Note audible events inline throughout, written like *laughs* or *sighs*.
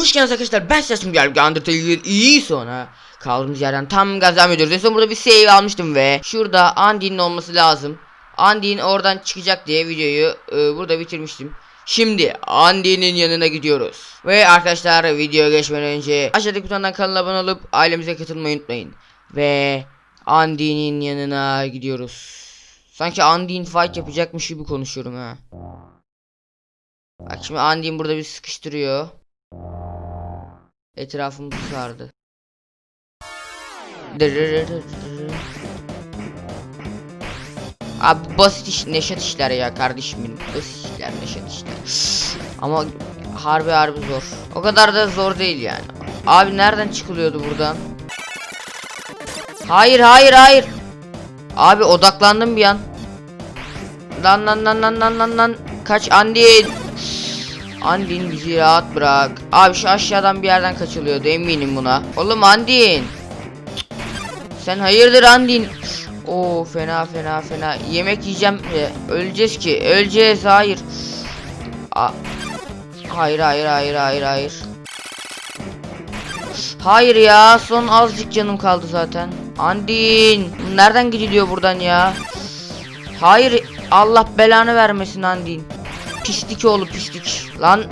Hoş geldiniz arkadaşlar. Ben sesim geldi Undertale'ı iyi sonra Kaldığımız yerden tam gaz devam En son burada bir save almıştım ve Şurada Andy'nin olması lazım. Andy'nin oradan çıkacak diye videoyu e, burada bitirmiştim. Şimdi Andy'nin yanına gidiyoruz. Ve arkadaşlar videoya geçmeden önce Aşağıdaki butondan kanala abone olup ailemize katılmayı unutmayın. Ve Andy'nin yanına gidiyoruz. Sanki Andy'nin fight yapacakmış gibi konuşuyorum ha. Bak şimdi Andy'nin burada bir sıkıştırıyor Etrafımızı sardı. Abi basit iş, neşet işler ya kardeşim. Basit işler, neşet işler. *sighs* Ama harbi harbi zor. O kadar da zor değil yani. Abi nereden çıkılıyordu buradan? Hayır hayır hayır. Abi odaklandım bir an. Lan lan lan lan lan lan lan. Kaç Andin. Andin bizi rahat bırak. Abi şu aşağıdan bir yerden kaçılıyordu eminim buna. Oğlum Andin. Sen hayırdır Andin? Oo fena fena fena. Yemek yiyeceğim. Öleceğiz ki. Öleceğiz. Hayır. A hayır hayır hayır hayır hayır. Hayır ya. Son azıcık canım kaldı zaten. Andin. Nereden gidiliyor buradan ya? Hayır. Allah belanı vermesin Andin. Pislik oğlu pislik. Lan.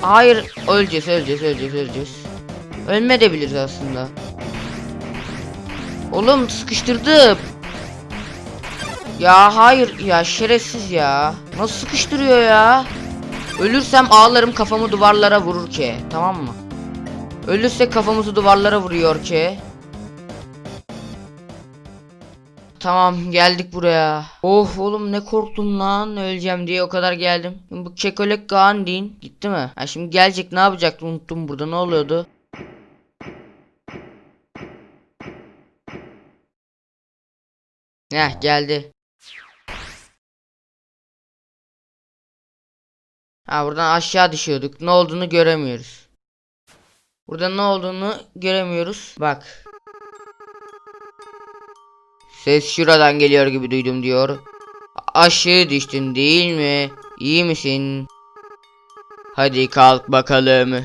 Hayır. Öleceğiz öleceğiz öleceğiz öleceğiz. Ölme de biliriz aslında. Oğlum sıkıştırdım. Ya hayır ya şerefsiz ya. Nasıl sıkıştırıyor ya? Ölürsem ağlarım kafamı duvarlara vurur ki. Tamam mı? Ölürse kafamızı duvarlara vuruyor ki. Tamam geldik buraya. Of oğlum ne korktum lan öleceğim diye o kadar geldim. Bu kekolek Gandhin gitti mi? Ha şimdi gelecek ne yapacaktı unuttum burada ne oluyordu? Heh geldi. Ha buradan aşağı düşüyorduk. Ne olduğunu göremiyoruz. Burada ne olduğunu göremiyoruz. Bak. Ses şuradan geliyor gibi duydum diyor. Aşağı düştün değil mi? İyi misin? Hadi kalk bakalım.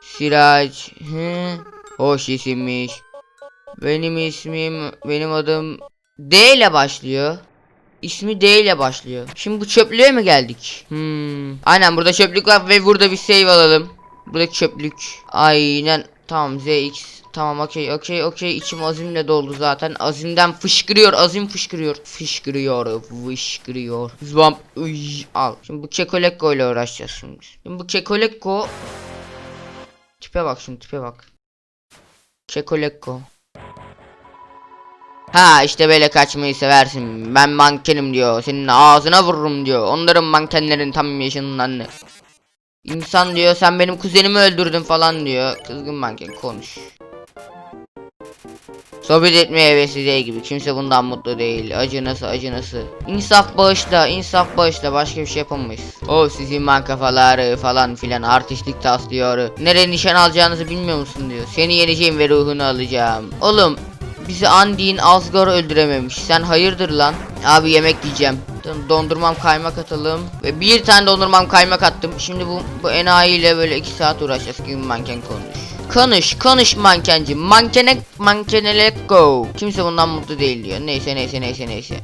Sirac. Hı? Hoş isimmiş. Benim ismim, benim adım D ile başlıyor. İsmi D ile başlıyor. Şimdi bu çöplüğe mi geldik? Hmm. Aynen burada çöplük var ve burada bir save alalım. Buradaki çöplük. Aynen. Tamam ZX. Tamam okey okey okey içim azimle doldu zaten. Azimden fışkırıyor azim fışkırıyor. Fışkırıyor fışkırıyor. Zwamp. Uy, al. Şimdi bu Kekolekko ile uğraşacağız şimdi. Şimdi bu Kekolekko. Tipe bak şimdi tipe bak. Kekolekko. Ha işte böyle kaçmayı seversin. Ben mankenim diyor. Senin ağzına vururum diyor. Onların mankenlerin tam yaşından ne? İnsan diyor sen benim kuzenimi öldürdün falan diyor. Kızgın manken konuş. Sohbet etmeye değil gibi. Kimse bundan mutlu değil. Acı nasıl acı nasıl. İnsaf bağışla, insaf bağışla. Başka bir şey yapamayız. O sizin man kafaları falan filan artistlik taslıyor. Nereye nişan alacağınızı bilmiyor musun diyor. Seni yeneceğim ve ruhunu alacağım. Oğlum bizi Andy'in Asgore öldürememiş. Sen hayırdır lan? Abi yemek yiyeceğim. Dondurmam kaymak atalım. Ve bir tane dondurmam kaymak attım. Şimdi bu, bu enayi ile böyle iki saat uğraşacağız. Gibi manken konuş. Konuş konuş mankenci. Mankene mankene let go. Kimse bundan mutlu değil diyor. Neyse neyse neyse neyse.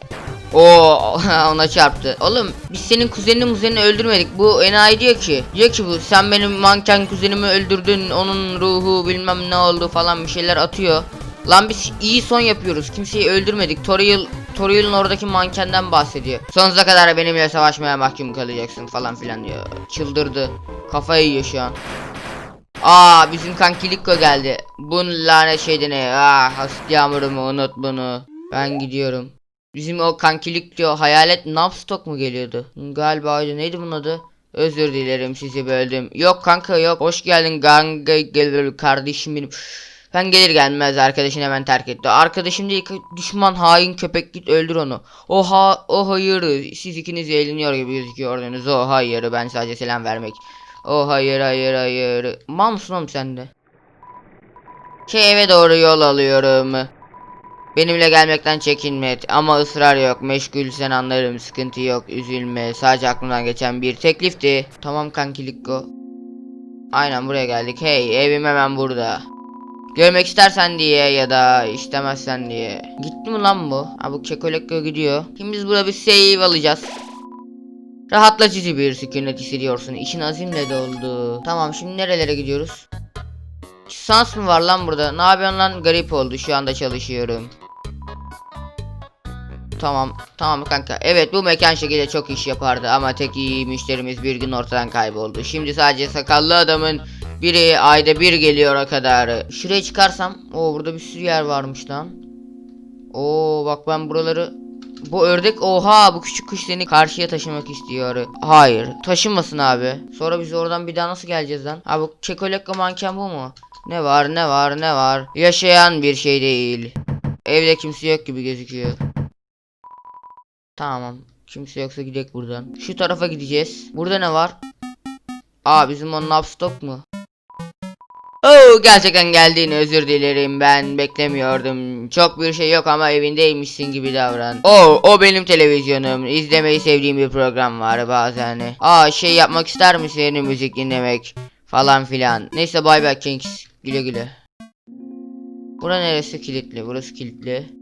Oo *laughs* ona çarptı. Oğlum biz senin kuzenini muzenini öldürmedik. Bu enayi diyor ki. Diyor ki bu sen benim manken kuzenimi öldürdün. Onun ruhu bilmem ne oldu falan bir şeyler atıyor. Lan biz iyi son yapıyoruz. Kimseyi öldürmedik. Toriel Toriel'in oradaki mankenden bahsediyor. Sonsuza kadar benimle savaşmaya mahkum kalacaksın falan filan diyor. Çıldırdı. Kafayı yiyor şu an. Aa bizim kankilikko geldi. Bun lanet şeyde ne? Ah hasit yağmurumu unut bunu. Ben gidiyorum. Bizim o kankilik diyor hayalet Knobstock mu geliyordu? Galiba öyle neydi bunun adı? Özür dilerim sizi böldüm. Yok kanka yok. Hoş geldin ganga gel kardeşim benim. Ben gelir gelmez arkadaşını hemen terk etti. Arkadaşım değil düşman hain köpek git öldür onu. Oha o hayır siz ikiniz eğleniyor gibi gözüküyordunuz. O hayır ben sadece selam vermek. O hayır hayır hayır. Mal mısın oğlum sen? Şey eve doğru yol alıyorum. Benimle gelmekten çekinme ama ısrar yok. Meşgulsen anlarım sıkıntı yok üzülme. Sadece aklımdan geçen bir teklifti. Tamam kankilikko. Aynen buraya geldik. Hey evim hemen burada. Görmek istersen diye ya da istemezsen diye. Gitti mi lan bu? Ha bu Kekolekko gidiyor. Şimdi biz burada bir save alacağız. Rahatlatıcı bir sükunet hissediyorsun. İçin azimle doldu. Tamam şimdi nerelere gidiyoruz? Sans mı var lan burada? Ne yapıyorsun lan? Garip oldu. Şu anda çalışıyorum. Tamam. Tamam kanka. Evet bu mekan şekilde çok iş yapardı ama tek iyi müşterimiz bir gün ortadan kayboldu. Şimdi sadece sakallı adamın biri ayda bir geliyor o kadar. Şuraya çıkarsam. o burada bir sürü yer varmış lan. Oo bak ben buraları bu ördek oha bu küçük kuş seni karşıya taşımak istiyor. Hayır taşımasın abi. Sonra biz oradan bir daha nasıl geleceğiz lan? Abi bu kekolekko manken bu mu? Ne var ne var ne var? Yaşayan bir şey değil. Evde kimse yok gibi gözüküyor. Tamam. Kimse yoksa gidelim buradan. Şu tarafa gideceğiz. Burada ne var? Aa bizim o Napstok mu? Oo gerçekten geldiğini özür dilerim ben beklemiyordum. Çok bir şey yok ama evindeymişsin gibi davran. Oo o benim televizyonum. İzlemeyi sevdiğim bir program var bazen. Aa şey yapmak ister misin müzik dinlemek falan filan. Neyse bay bay Kings. Güle güle. Bura neresi kilitli? Burası kilitli.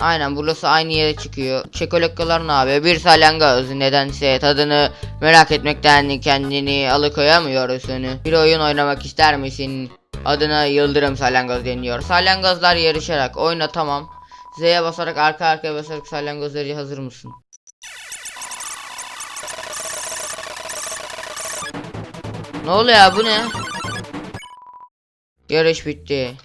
Aynen burası aynı yere çıkıyor. Çekolokkalar ne abi? Bir salyangoz nedense tadını merak etmekten kendini alıkoyamıyorsun. Bir oyun oynamak ister misin? Adına Yıldırım Salyangoz deniyor. Salyangozlar yarışarak oyna tamam. Z'ye basarak arka arkaya basarak salyangozları hazır mısın? Ne oluyor ya bu ne? Yarış bitti.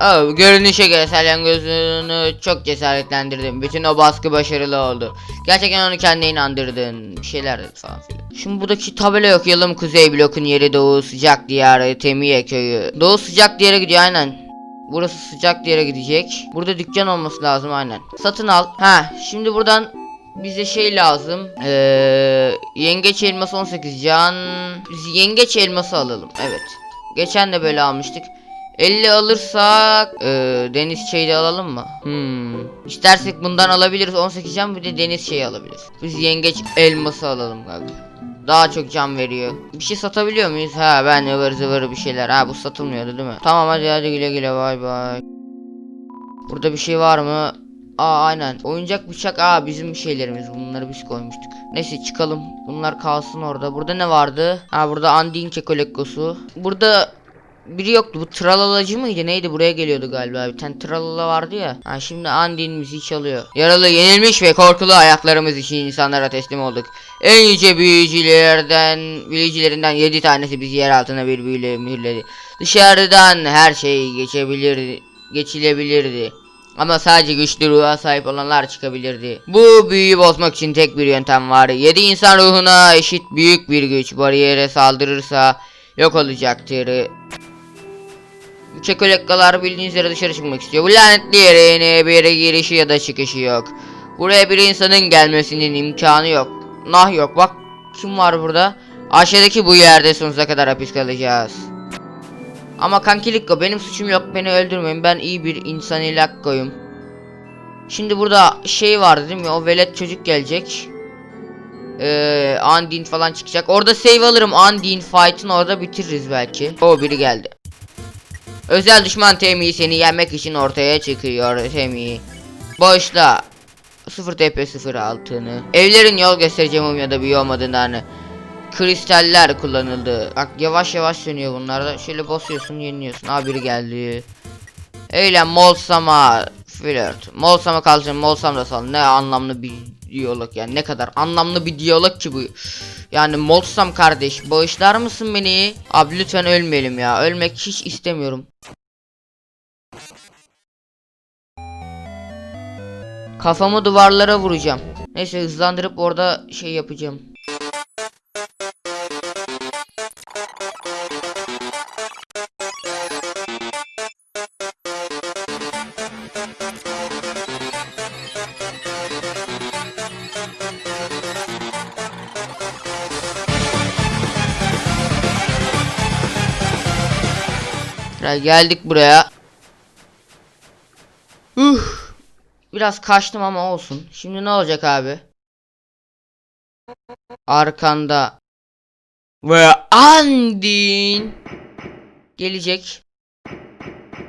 Oh, görünüşe göre salyangozunu çok cesaretlendirdim. Bütün o baskı başarılı oldu. Gerçekten onu kendine inandırdın. Bir şeyler falan filan. Şimdi buradaki tabela okuyalım. Kuzey blokun yeri doğu sıcak diyarı Temiye köyü. Doğu sıcak diyara gidiyor aynen. Burası sıcak diyara gidecek. Burada dükkan olması lazım aynen. Satın al. Ha şimdi buradan bize şey lazım. Ee, yengeç elması 18 can. Biz yengeç elması alalım. Evet. Geçen de böyle almıştık. 50 alırsak e, deniz şeyi de alalım mı? Hmm. İstersek bundan alabiliriz 18 can bir de deniz şeyi alabiliriz. Biz yengeç elması alalım kanka. Daha çok can veriyor. Bir şey satabiliyor muyuz? Ha ben ıvır zıvır bir şeyler. Ha bu satılmıyordu değil mi? Tamam hadi hadi güle güle bay bay. Burada bir şey var mı? Aa aynen. Oyuncak bıçak aa bizim şeylerimiz. Bunları biz koymuştuk. Neyse çıkalım. Bunlar kalsın orada. Burada ne vardı? Ha burada Andin kekolekkosu. Burada biri yoktu. Bu tralalacı mıydı? Neydi? Buraya geliyordu galiba. Bir tane tralala vardı ya. Ha şimdi Andin müziği çalıyor. Yaralı, yenilmiş ve korkulu ayaklarımız için insanlara teslim olduk. En yüce büyücülerden, büyücülerinden 7 tanesi bizi yer altına bir büyüyle mühürledi. Dışarıdan her şey geçebilirdi, geçilebilirdi. Ama sadece güçlü ruha sahip olanlar çıkabilirdi. Bu büyüyü bozmak için tek bir yöntem var. 7 insan ruhuna eşit büyük bir güç bariyere saldırırsa yok olacaktır. Çekolekkalar bildiğiniz yere dışarı çıkmak istiyor. Bu lanetli yere bir yere girişi ya da çıkışı yok. Buraya bir insanın gelmesinin imkanı yok. Nah yok bak kim var burada? Aşağıdaki bu yerde sonsuza kadar hapis kalacağız. Ama kankilikko benim suçum yok beni öldürmeyin ben iyi bir insan ilakkoyum. Şimdi burada şey vardı değil mi o velet çocuk gelecek. Ee, Andin falan çıkacak. Orada save alırım Andin fight'ın orada bitiririz belki. O biri geldi. Özel düşman Temi seni yenmek için ortaya çıkıyor Temi. Boşla. 0 TP 0 altını. Evlerin yol gösterici mum ya da büyü olmadığından kristaller kullanıldı. Bak yavaş yavaş sönüyor bunlar. Şöyle basıyorsun yeniliyorsun. Aa biri geldi. Eylem Molsam'a flört. Molsam'a kalacağım Molsam da sal. Ne anlamlı bir diyalog yani ne kadar anlamlı bir diyalog ki bu. Yani Molsam kardeş bağışlar mısın beni? Abi lütfen ölmeyelim ya. Ölmek hiç istemiyorum. Kafamı duvarlara vuracağım. Neyse hızlandırıp orada şey yapacağım. Ya geldik buraya. Uh. Biraz kaçtım ama olsun. Şimdi ne olacak abi? Arkanda Ve Andin gelecek.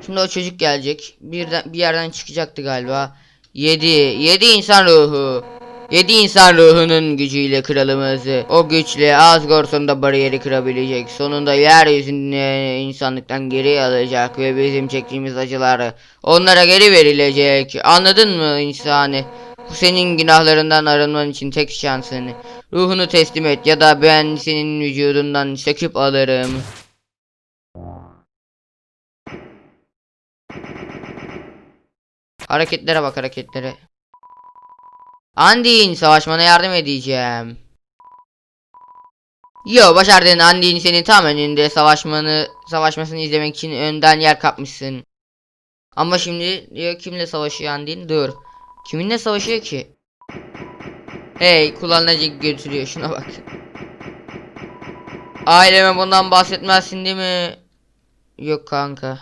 Şimdi o çocuk gelecek. Birden bir yerden çıkacaktı galiba. 7 7 insan ruhu. 7 insan ruhunun gücüyle kralımızı o güçle Asgore sonunda bariyeri kırabilecek. Sonunda yeryüzünde insanlıktan geri alacak ve bizim çektiğimiz acıları onlara geri verilecek. Anladın mı insanı? Bu senin günahlarından arınman için tek şansın. Ruhunu teslim et ya da ben senin vücudundan söküp alırım. Hareketlere bak hareketlere. Andin savaşmana yardım edeceğim. Yo başardın Andin senin tam önünde savaşmanı savaşmasını izlemek için önden yer kapmışsın. Ama şimdi diyor kimle savaşıyor Andin? Dur. Kiminle savaşıyor ki? Hey kullanıcı götürüyor şuna bak. Aileme bundan bahsetmezsin değil mi? Yok kanka.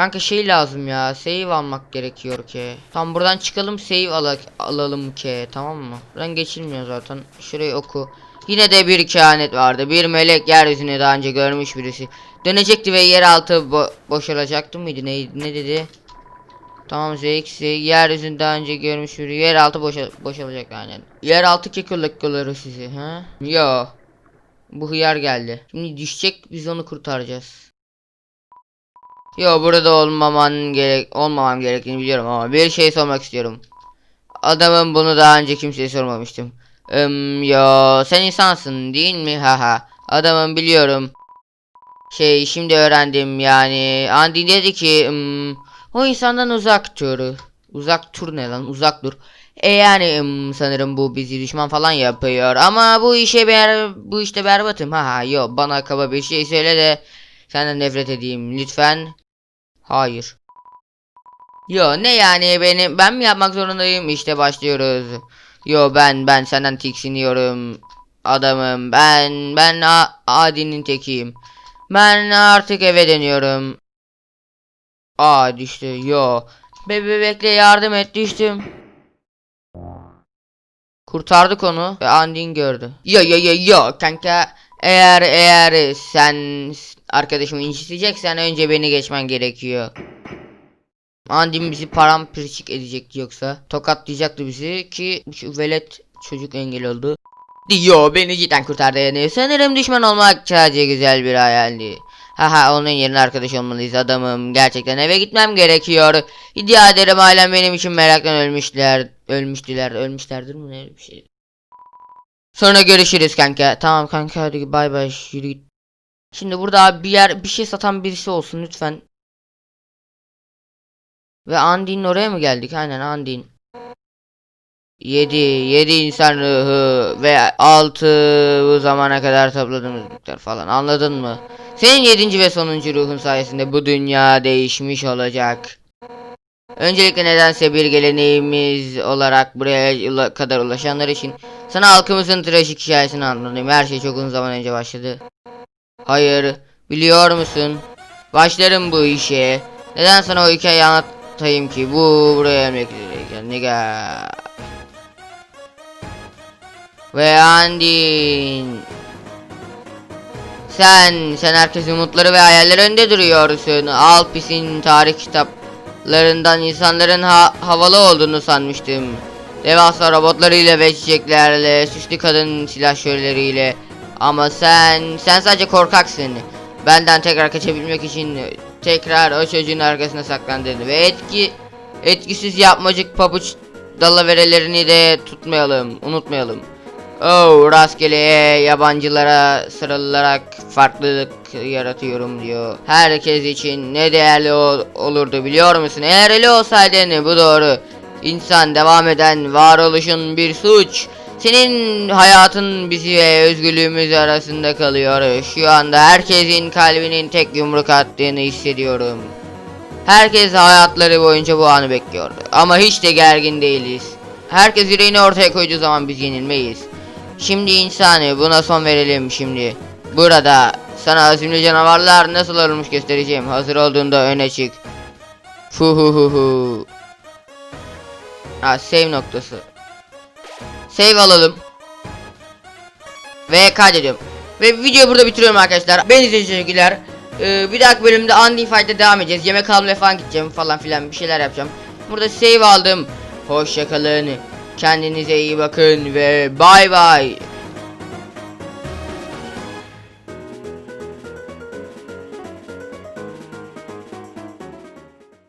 Kanka şey lazım ya. Save almak gerekiyor ki. Tam buradan çıkalım save ala alalım ki. Tamam mı? Buradan geçilmiyor zaten. Şurayı oku. Yine de bir kehanet vardı. Bir melek yeryüzünü daha önce görmüş birisi. Dönecekti ve yeraltı bo boşalacaktı mıydı? Ne, ne dedi? Tamam ZX yeryüzünü daha önce görmüş biri. Yeraltı boşa boşalacak yani. Yeraltı kekolekkoları sizi ha? Yo. Bu hıyar geldi. Şimdi düşecek biz onu kurtaracağız. Yo burada olmaman gerek olmamam gerektiğini biliyorum ama bir şey sormak istiyorum. Adamın bunu daha önce kimseye sormamıştım. Üm, yo sen insansın değil mi? Haha. Adamın biliyorum. Şey şimdi öğrendim yani. Andy dedi ki ım, o insandan uzak dur. Uzak dur ne lan uzak dur. E yani ım, sanırım bu bizi düşman falan yapıyor ama bu işe ber bu işte berbatım. Haha yo bana kaba bir şey söyle de senden nefret edeyim lütfen. Hayır. Yo ne yani beni ben mi yapmak zorundayım işte başlıyoruz. Yo ben ben senden tiksiniyorum. Adamım ben ben Adi'nin tekiyim. Ben artık eve dönüyorum. Aa düştü yo. Be bebekle yardım et düştüm. Kurtardık onu ve Andin gördü. Yo yo yo yo kanka eğer eğer sen arkadaşımı inciteceksen önce beni geçmen gerekiyor. Andim bizi paramparçık edecekti yoksa. Tokatlayacaktı bizi ki şu velet çocuk engel oldu. Yo beni cidden kurtardı yani. Sanırım düşman olmak sadece güzel bir hayaldi. Haha onun yerine arkadaş olmalıyız adamım. Gerçekten eve gitmem gerekiyor. İddia ederim ailem benim için meraktan ölmüşler. Ölmüştüler. Ölmüşlerdir mi ne bir şey. Sonra görüşürüz kanka. Tamam kanka hadi bay bay yürü git. Şimdi burada bir yer bir şey satan birisi olsun lütfen. Ve Andin oraya mı geldik? Aynen Andin. 7 7 insan ruhu ve 6 bu zamana kadar topladığımız falan anladın mı? Senin 7. ve sonuncu ruhun sayesinde bu dünya değişmiş olacak. Öncelikle nedense bir geleneğimiz olarak buraya kadar ulaşanlar için sana halkımızın trajik hikayesini anlatayım. Her şey çok uzun zaman önce başladı. Hayır, biliyor musun? Başlarım bu işe. Neden sana o hikayeyi anlatayım ki? Bu buraya gelmek üzereyken. Niga. Ve Andin. Sen, sen herkesin umutları ve hayalleri önde duruyorsun. Alpis'in tarih kitaplarından insanların ha- havalı olduğunu sanmıştım. Devasa robotlarıyla ve çiçeklerle, süslü kadın silahşörleriyle. Ama sen, sen sadece korkaksın. Benden tekrar kaçabilmek için tekrar o çocuğun arkasına saklandın ve etki etkisiz yapmacık pabuç dalaverelerini de tutmayalım, unutmayalım. Oh, rastgele yabancılara sarılarak farklılık yaratıyorum diyor. Herkes için ne değerli ol- olurdu biliyor musun? Eğer öyle olsaydın bu doğru. İnsan devam eden varoluşun bir suç. Senin hayatın bizi ve özgürlüğümüz arasında kalıyor. Şu anda herkesin kalbinin tek yumruk attığını hissediyorum. Herkes hayatları boyunca bu anı bekliyordu. Ama hiç de gergin değiliz. Herkes yüreğini ortaya koyduğu zaman biz yenilmeyiz. Şimdi insanı buna son verelim şimdi. Burada sana azimli canavarlar nasıl olmuş göstereceğim. Hazır olduğunda öne çık. Fu hu hu hu. Ha save noktası. Save alalım. Ve kaydediyorum. Ve videoyu burada bitiriyorum arkadaşlar. İçin teşekkürler. Ee, bir dahaki bölümde Undead Fight'e devam edeceğiz. Yemek almaya falan gideceğim falan filan bir şeyler yapacağım. Burada save aldım. Hoşçakalın. Kendinize iyi bakın ve bay bay.